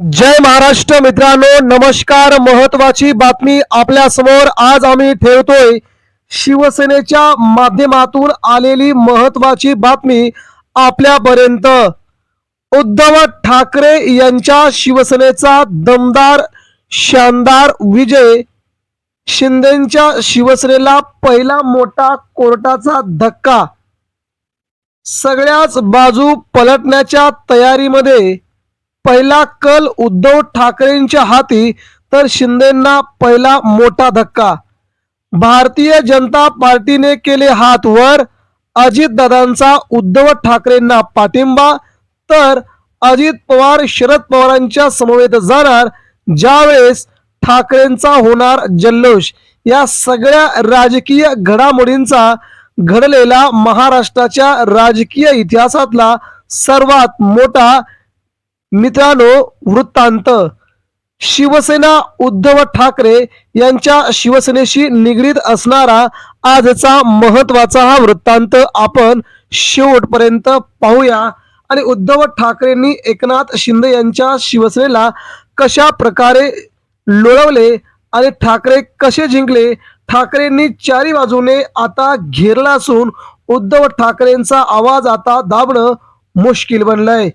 जय महाराष्ट्र मित्रांनो नमस्कार. महत्वाची बातमी आपल्यासमोर आज आम्ही ठेवतोय. शिवसेनेच्या माध्यमातून आलेली महत्वाची बातमी आपल्यापर्यंत. उद्धव ठाकरे यांच्या शिवसेनेचा दमदार शानदार विजय. शिंदेच्या शिवसेनेला पहिला मोठा कोर्टाचा धक्का. सगळ्याच बाजू पलटण्याच्या तयारीमध्ये पहिला कल उद्धव ठाकरेंच्या हाती तर शिंदेंना पहिला मोठा धक्का. भारतीय जनता पार्टीने केले हात वर अजितदादांचा उद्धव ठाकरेंना पाठिंबा तर अजित पवार शरद पवारांच्या समवेत जाणार ज्यावेळेस ठाकरेंचा होणार जल्लोष. या सगळ्या राजकीय घडामोडींचा घडलेला महाराष्ट्राच्या राजकीय इतिहासातला सर्वात मोठा मित्रांनो वृत्तांत. शिवसेना उद्धव ठाकरे यांच्या शिवसेनेशी निगडीत असणारा आजचा महत्त्वाचा हा वृत्तांत आपण शेवटपर्यंत पाहूया. आणि उद्धव ठाकरेंनी एकनाथ शिंदे यांच्या शिवसेनेला कशा प्रकारे लोळवले आणि ठाकरे कसे जिंकले? ठाकरेंनी चारी बाजूने आता घेरला असून उद्धव ठाकरेंचा आवाज आता दाबणं मुश्किल बनलंय.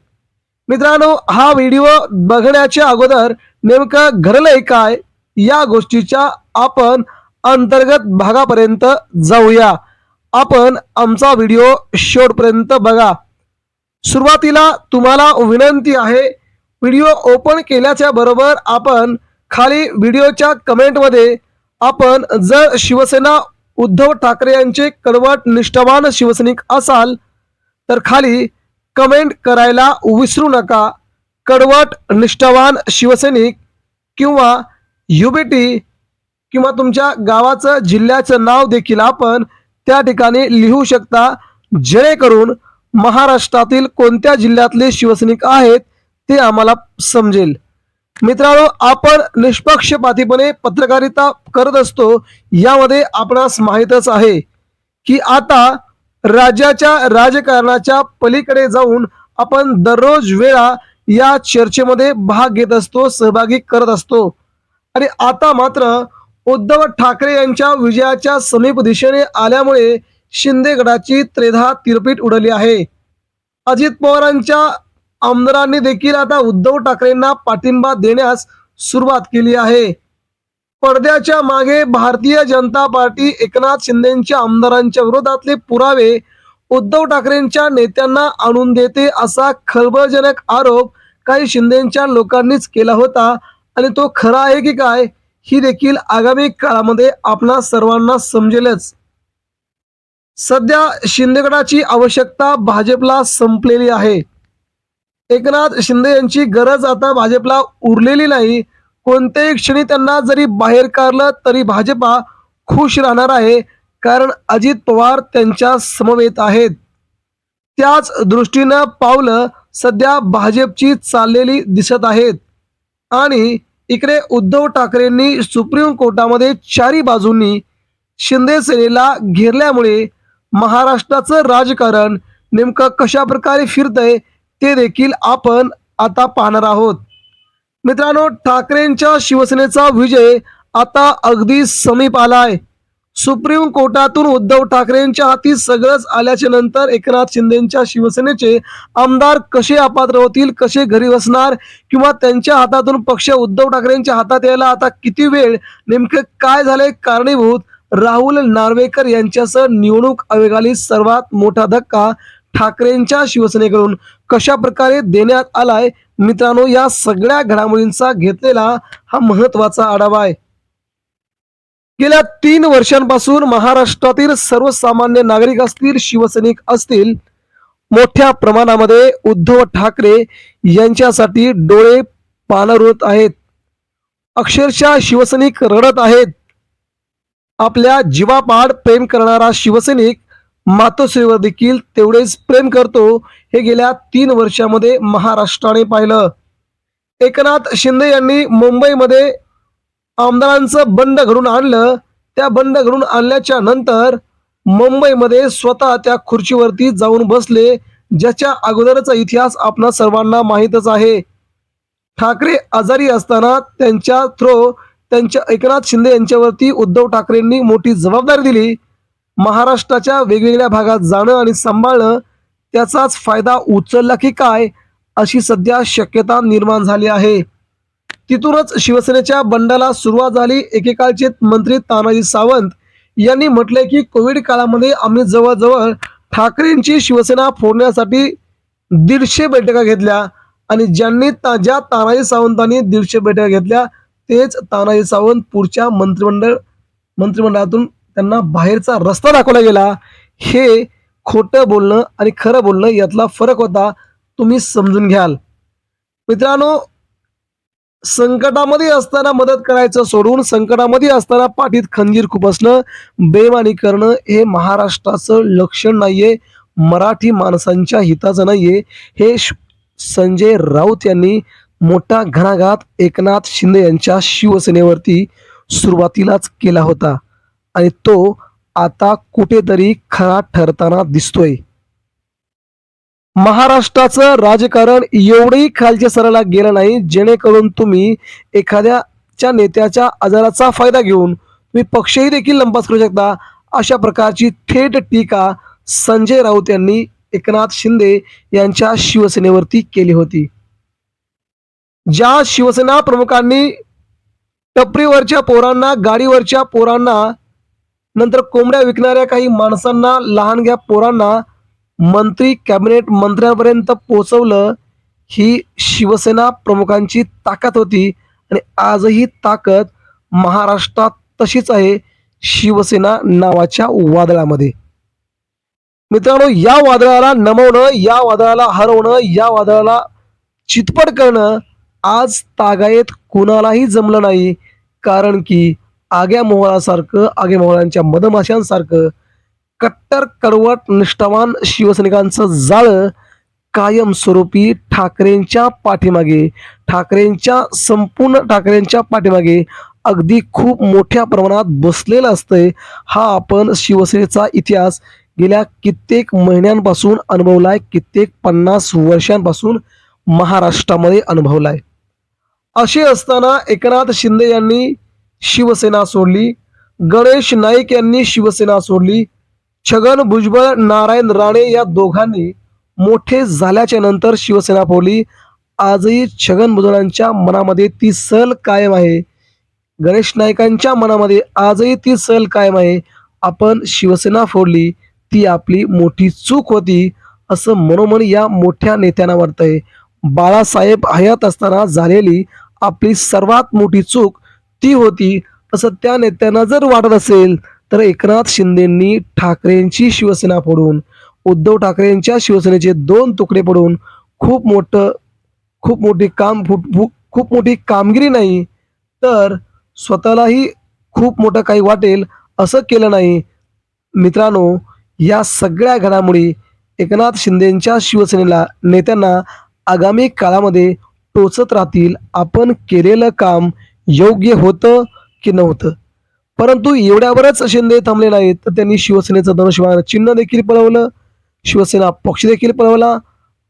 मित्रांनो हा व्हिडिओ बघण्याच्या अगोदर नेमकं घडलंय काय? या गोष्टीच्या आपण अंतर्गत भागापर्यंत जाऊया. आपण आमचा व्हिडिओ शेवटपर्यंत बघा. सुरुवातीला तुम्हाला विनंती आहे व्हिडिओ ओपन केल्याच्या बरोबर आपण खाली व्हिडिओच्या कमेंटमध्ये आपण जर शिवसेना उद्धव ठाकरे यांचे कडवट निष्ठावान शिवसैनिक असाल तर खाली कमेंट करायला विसरू नका. कडवट निष्ठावान शिवसैनिक किंवा युबीटी किंवा तुमच्या गावाचं जिल्ह्याचं नाव देखील आपण त्या ठिकाणी लिहू शकता. जेणेकरून महाराष्ट्रातील कोणत्या जिल्ह्यातले शिवसैनिक आहेत ते आम्हाला समजेल. मित्रांनो आपण निष्पक्षपातीपणे पत्रकारिता करत असतो. यामध्ये आपणास माहीतच आहे की आता राज्याच्या राजकारणाच्या पलीकडे जाऊन आपण दररोज वेळा या चर्चेमध्ये भाग घेत असतो सहभागी करत असतो. आणि आता मात्र उद्धव ठाकरे यांच्या विजयाच्या समीप दिशेने आल्यामुळे शिंदे गडाची त्रेधा तिरपीट उडली आहे. अजित पवारांच्या आमदारांनी देखील आता उद्धव ठाकरेंना पाठिंबा देण्यास सुरुवात केली आहे. पडद्याच्या मागे भारतीय जनता पार्टी एकनाथ शिंदेच्या आमदारांच्या विरोधातले पुरावे उद्धव ठाकरेंच्या नेत्यांना आणून देते असा खळबळजनक आरोप काही शिंदेच्या लोकांनीच केला होता. आणि तो खरा आहे की काय ही देखील आगामी काळामध्ये आपणा सर्वांना समजेलच. सध्या शिंदेगडाची आवश्यकता भाजपला संपलेली आहे. एकनाथ शिंदे यांची गरज आता भाजपला उरलेली नाही. कोणत्याही क्षणी त्यांना जरी बाहेर काढलं तरी भाजपा खुश राहणार आहे कारण अजित पवार त्यांच्या समवेत आहेत. त्याच दृष्टीनं पावलं सध्या भाजपची चाललेली दिसत आहेत. आणि इकडे उद्धव ठाकरेंनी सुप्रीम कोर्टामध्ये चारी बाजूंनी शिंदे सेनेला घेरल्यामुळे महाराष्ट्राचं राजकारण नेमकं कशा प्रकारे फिरतंय ते देखील आपण आता पाहणार आहोत. मित्रांनो ठाकरेंच्या शिवसेनेचा विजय आता अगदी समीप आलाय. सुप्रीम कोर्टातून उद्धव ठाकरेंच्या हाती सगळंच आल्याच्यानंतर एकनाथ शिंदेच्या शिवसेनेचे आमदार कसे अपात्र होतील कसे घरी बसणार किंवा त्यांच्या हातातून पक्ष उद्धव ठाकरेंच्या हातात यायला आता किती वेळ नेमकं काय झालंय कारणीभूत? राहुल नार्वेकर यांच्यासह निवडणूक आयोगाली सर्वात मोठा धक्का ठाकरेंच्या शिवसेनेकडून कशा प्रकारे देण्यात आलाय? मित्रांनो या सगळ्या घडामोडींचा घेतलेला हा महत्त्वाचा आढावा आहे. गेल्या तीन वर्षांपासून महाराष्ट्रातील सर्वसामान्य नागरिक असतील शिवसैनिक असतील मोठ्या प्रमाणामध्ये उद्धव ठाकरे यांच्यासाठी डोळे पानरुत आहेत. अक्षरशः शिवसैनिक रडत आहेत. आपल्या जीवापाड प्रेम करणारा शिवसैनिक मातोश्रीवर देखील तेवढेच प्रेम करतो. हे गेल्या तीन वर्षामध्ये महाराष्ट्राने पाहिलं. एकनाथ शिंदे यांनी मुंबईमध्ये आमदारांचं बंड घडून आणलं. त्या बंड घडून आणल्याच्या नंतर मुंबईमध्ये स्वतः त्या खुर्चीवरती जाऊन बसले ज्याच्या अगोदरचा इतिहास आपणा सर्वांना माहीतच आहे. ठाकरे आजारी असताना त्यांच्या थ्रो त्यांच्या एकनाथ शिंदे यांच्यावरती उद्धव ठाकरेंनी मोठी जबाबदारी दिली. महाराष्ट्राच्या वेगवेगळ्या भागात जाणं आणि सांभाळणं त्याचाच फायदा उचलला की काय अशी सध्या शक्यता निर्माण झाली आहे. तिथूनच शिवसेनेच्या बंडाला सुरुवात झाली. एकेकाळचे मंत्री तानाजी सावंत यांनी म्हटले की कोविड काळामध्ये आम्ही जवळजवळ ठाकरेंची शिवसेना फोडण्यासाठी दीडशे बैठका घेतल्या आणि ज्यांनी ता ज्या तानाजी सावंतांनी दीडशे बैठका घेतल्या तेच तानाजी सावंत पुढच्या मंत्रिमंडळ मंत्रिमंडळातून त्यांना बाहेरचा रस्ता दाखवला गेला. हे खोटं बोलणं आणि खरं बोलणं यातला फरक होता तुम्ही समजून घ्याल. मित्रांनो संकटामध्ये असताना मदत करायचं सोडून संकटामध्ये असताना पाठीत खंजीर खुपसणं बेमानी करणं हे महाराष्ट्राचं लक्षण नाहीये मराठी माणसांच्या हिताचं नाहीये. हे श- संजय राऊत यांनी मोठा घणाघात एकनाथ शिंदे यांच्या शिवसेनेवरती सुरुवातीलाच केला होता. आणि तो आता कुठेतरी खरा ठरताना दिसतोय. महाराष्ट्राचं राजकारण एवढंही खालच्या सराला गेलं नाही जेणेकरून तुम्ही एखाद्याच्या नेत्याच्या आजाराचा फायदा घेऊन तुम्ही पक्षही देखील लंपास करू शकता अशा प्रकारची थेट टीका संजय राऊत यांनी एकनाथ शिंदे यांच्या शिवसेनेवरती केली होती. ज्या शिवसेना प्रमुखांनी टपरीवरच्या पोरांना गाडीवरच्या पोरांना नंतर कोंबड्या विकणाऱ्या काही माणसांना लहानग्या पोरांना मंत्री कॅबिनेट मंत्र्यांपर्यंत पोहोचवलं. ही शिवसेना प्रमुखांची ताकद होती आणि आजही ताकद महाराष्ट्रात तशीच आहे शिवसेना नावाच्या वादळामध्ये. मित्रांनो या वादळाला नमवणं या वादळाला हरवणं या वादळाला चितपट करणं आज तागायत कुणालाही जमलं नाही कारण की आग्या मोहळासारखं आगे मोहळांच्या मधमाशांसारखं कट्टर कडवट निष्ठावान शिवसैनिकांचं जाळं कायमस्वरूपी ठाकरेंच्या पाठीमागे ठाकरेंच्या संपूर्ण ठाकरेंच्या पाठीमागे अगदी खूप मोठ्या प्रमाणात बसलेलं असतंय हा आपण शिवसेनेचा इतिहास गेल्या कित्येक महिन्यांपासून अनुभवलाय कित्येक पन्नास वर्षांपासून महाराष्ट्रामध्ये अनुभवलाय. असे असताना एकनाथ शिंदे यांनी शिवसेना सोडली. गणेश नाईक यांनी शिवसेना सोडली. छगन भुजबळ नारायण राणे या दोघांनी मोठे झाल्याच्यानंतर शिवसेना फोडली आजही छगन भुजबळांच्या मनामध्ये ती सल कायम आहे. गणेश नाईकांच्या मनामध्ये आजही ती सल कायम आहे. आपण शिवसेना फोडली. ती आपली मोठी चूक होती असं मनोमन या मोठ्या नेत्यांना वाटतंय. बाळासाहेब हयात असताना झालेली आपली सर्वात मोठी चूक ती होती. असं त्या नेत्यांना जर वाटत असेल तर एकनाथ शिंदेंनी ठाकरेंची शिवसेना फोडून उद्धव ठाकरेंच्या शिवसेनेचे दोन तुकडे पडून खूप मोठं खूप मोठी काम खूप मोठी कामगिरी नाही तर स्वतःलाही खूप मोठं काही वाटेल असं केलं नाही. मित्रांनो या सगळ्या घडामोडी एकनाथ शिंदेंच्या शिवसेनेला नेत्यांना आगामी काळामध्ये टोचत राहतील. आपण केलेलं काम योग्य होतं की नव्हतं. परंतु एवढ्यावरच शिंदे थांबले नाहीत तर त्यांनी शिवसेनेचं धनुष्यबाण चिन्ह देखील पळवलं शिवसेना पक्ष देखील पळवला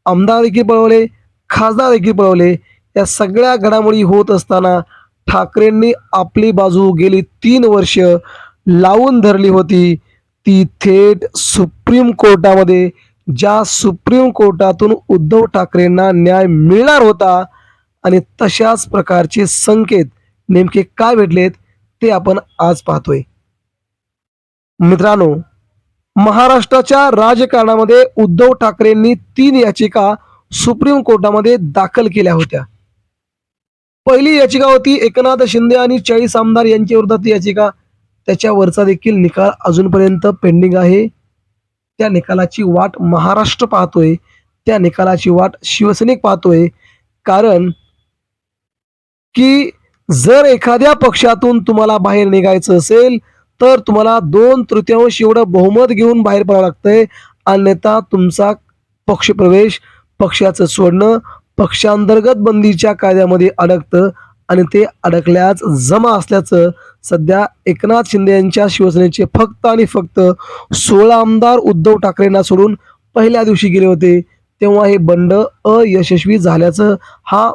आमदार देखील पळवले खासदार देखील पळवले. या सगळ्या घडामोडी होत असताना ठाकरेंनी आपली बाजू गेली तीन वर्ष लावून धरली होती. ती थेट सुप्रीम कोर्टामध्ये ज्या सुप्रीम कोर्टातून उद्धव ठाकरेंना न्याय मिळणार होता आणि तशाच प्रकारचे संकेत नेमके काय भेटलेत ते आपण आज पाहतोय. मित्रांनो महाराष्ट्राच्या राजकारणामध्ये उद्धव ठाकरेंनी तीन याचिका सुप्रीम कोर्टामध्ये दाखल केल्या होत्या. पहिली याचिका होती एकनाथ शिंदे आणि चाळीस आमदार यांच्या विरोधात याचिका. त्याच्यावरचा देखील निकाल अजूनपर्यंत पेंडिंग आहे. त्या निकालाची वाट महाराष्ट्र पाहतोय. त्या निकालाची वाट शिवसैनिक पाहतोय. कारण की जर एखाद्या पक्षातून तुम्हाला बाहेर निघायचं असेल तर तुम्हाला दोन तृतीयांश एवढं बहुमत घेऊन बाहेर पडावं लागतंय. अन्यथा तुमचा पक्षप्रवेश पक्षाचं सोडणं पक्षांतर्गत बंदीच्या कायद्यामध्ये अडकतं आणि ते अडकल्याच जमा असल्याचं सध्या एकनाथ शिंदे यांच्या शिवसेनेचे फक्त आणि फक्त सोळा आमदार उद्धव ठाकरेंना सोडून पहिल्या दिवशी गेले होते तेव्हा हे बंड अयशस्वी झाल्याचं हा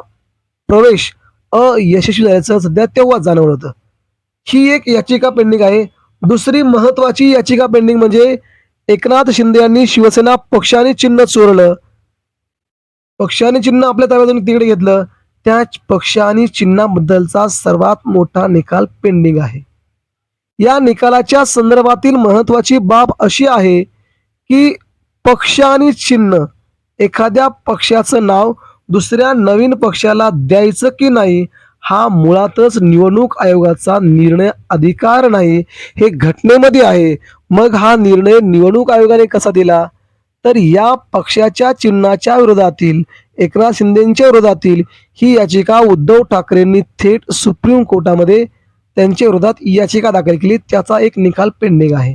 प्रवेश अयशस्वी झाल्याचं सध्या तेव्हाच जाणवलं होतं. ही एक याचिका पेंडिंग आहे. दुसरी महत्वाची याचिका पेंडिंग म्हणजे एकनाथ शिंदे यांनी शिवसेना पक्षाने चिन्ह चोरलं. पक्षाने चिन्ह आपल्या ताब्यातून तिकडे घेतलं. त्या पक्ष आणि चिन्हाबद्दलचा सर्वात मोठा निकाल पेंडिंग आहे. या निकालाच्या संदर्भातील महत्वाची बाब अशी आहे की पक्ष आणि चिन्ह एखाद्या पक्षाचं नाव दुसऱ्या नवीन पक्षाला द्यायचं की नाही हा मुळातच निवडणूक आयोगाचा निर्णय अधिकार नाही हे घटनेमध्ये आहे. मग हा निर्णय निवडणूक आयोगाने कसा दिला? तर या पक्षाच्या चिन्हाच्या विरोधातील एकनाथ शिंदेच्या विरोधातील ही याचिका उद्धव ठाकरेंनी थेट सुप्रीम कोर्टामध्ये त्यांच्या विरोधात याचिका दाखल केली. त्याचा एक निकाल पेंडिंग आहे.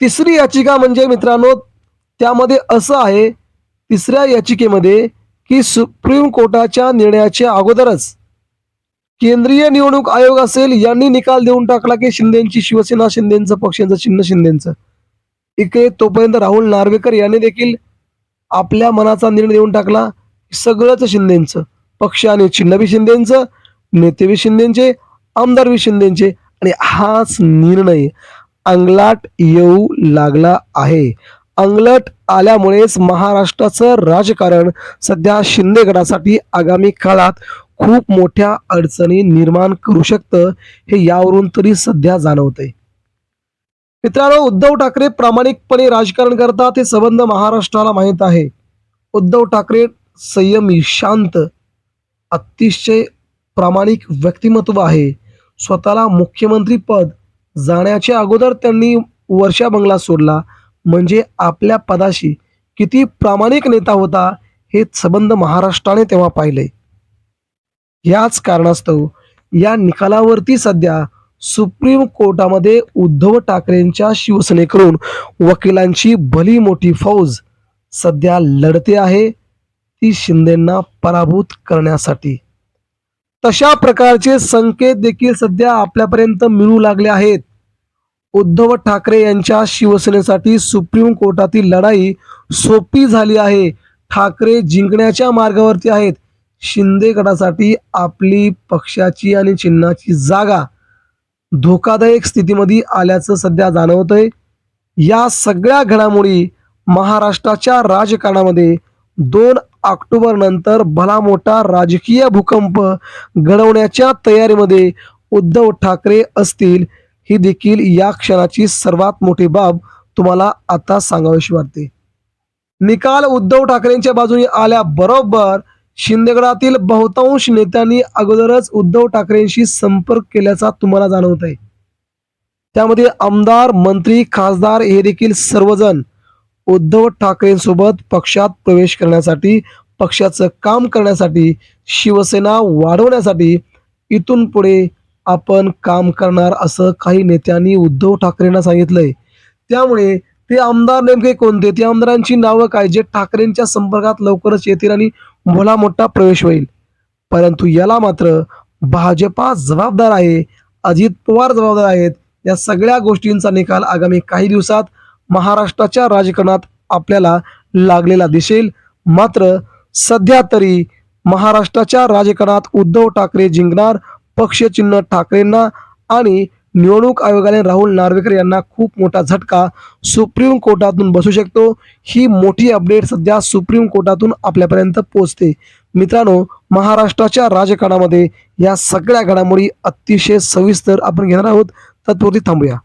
तिसरी याचिका म्हणजे मित्रांनो त्यामध्ये असं आहे तिसऱ्या याचिकेमध्ये की सुप्रीम कोर्टाच्या निर्णयाच्या अगोदरच केंद्रीय निवडणूक आयोग असेल यांनी निकाल देऊन टाकला की शिंदेची शिवसेना शिंदेचं पक्षांचं चिन्ह शिंदेचं. इकडे तोपर्यंत राहुल नार्वेकर यांनी देखील आपल्या मनाचा निर्णय देऊन टाकला सगळंच शिंदेचं. पक्ष आणि चिन्ह बी शिंदेचं नेते बी शिंदेचे आमदार बी शिंदेचे आणि हाच निर्णय अंगलाट येऊ लागला आहे. अंगलट आल्यामुळेच महाराष्ट्राचं राजकारण सध्या शिंदे गटासाठी आगामी काळात खूप मोठ्या अडचणी निर्माण करू शकतं हे यावरून तरी सध्या जाणवतंय. मित्रांनो उद्धव ठाकरे प्रामाणिकपणे राजकारण करतात हे संबंध महाराष्ट्राला माहीत आहे. उद्धव ठाकरे संयमी शांत अतिशय प्रामाणिक व्यक्तिमत्व आहे. स्वतःला मुख्यमंत्री पद जाण्याच्या अगोदर त्यांनी वर्षा बंगला सोडला. म्हणजे आपल्या पदाशी किती प्रामाणिक नेता होता हे संबंध महाराष्ट्राने तेव्हा पाहिले. याच कारणास्तव या निकालावरती सध्या सुप्रीम कोर्टामध्ये उद्धव ठाकरेंच्या शिवसेनेकडून वकिलांची भली मोठी फौज सध्या लढते आहे ती शिंदेंना पराभूत करण्यासाठी. तशा प्रकारचे संकेत देखील सध्या आपल्यापर्यंत मिळू लागले आहेत. उद्धव ठाकरे यांच्या शिवसेनेसाठी सुप्रीम कोर्टातील लढाई सोपी झाली आहे. ठाकरे जिंकण्याच्या मार्गावरती आहेत. शिंदे गटासाठी आपली पक्षाची आणि चिन्हाची जागा धोकादायक स्थितीमध्ये आल्याचं सध्या जाणवतंय. या सगळ्या घडामोडी महाराष्ट्राच्या राजकारणामध्ये दोन ऑक्टोबर नंतर भला मोठा राजकीय भूकंप घडवण्याच्या तयारीमध्ये उद्धव ठाकरे असतील. ही देखील या क्षणाची सर्वात मोठी बाब तुम्हाला आता सांगावीशी वाटते. निकाल उद्धव ठाकरेंच्या बाजूने आल्याबरोबर शिंदेगडातील बहुतांश नेत्यांनी अगोदरच उद्धव ठाकरेंशी संपर्क केल्याचा तुम्हाला जाणवत आहे त्यामध्ये आमदार मंत्री खासदार हे देखील सर्वजण उद्धव ठाकरेंसोबत पक्षात प्रवेश करण्यासाठी पक्षाचं काम करण्यासाठी शिवसेना वाढवण्यासाठी इथून पुढे आपण काम करणार असं काही नेत्यांनी उद्धव ठाकरेंना सांगितलंय. त्यामुळे ते आमदार नेमके कोणते? त्या आमदारांची नावं काय? जे ठाकरेंच्या संपर्कात लवकरच येतील आणि भला मोठा प्रवेश होईल. परंतु याला मात्र भाजपा जबाबदार आहे अजित पवार जबाबदार आहेत या सगळ्या गोष्टींचा निकाल आगामी काही दिवसात महाराष्ट्राच्या राजकारणात आपल्याला लागलेला दिसेल. मात्र सध्या तरी महाराष्ट्राच्या राजकारणात उद्धव ठाकरे जिंकणार पक्षचिन्ह ठाकरेंना आणि निवडणूक आयोगाने राहुल नार्वेकर यांना खूप मोठा झटका सुप्रीम कोर्टातून बसू शकतो. ही मोठी अपडेट सध्या सुप्रीम कोर्टातून आपल्यापर्यंत पोहोचते. मित्रांनो महाराष्ट्राच्या राजकारणामध्ये या सगळ्या घडामोडी अतिशय सविस्तर आपण घेणार आहोत. तत्पुरती थांबूया.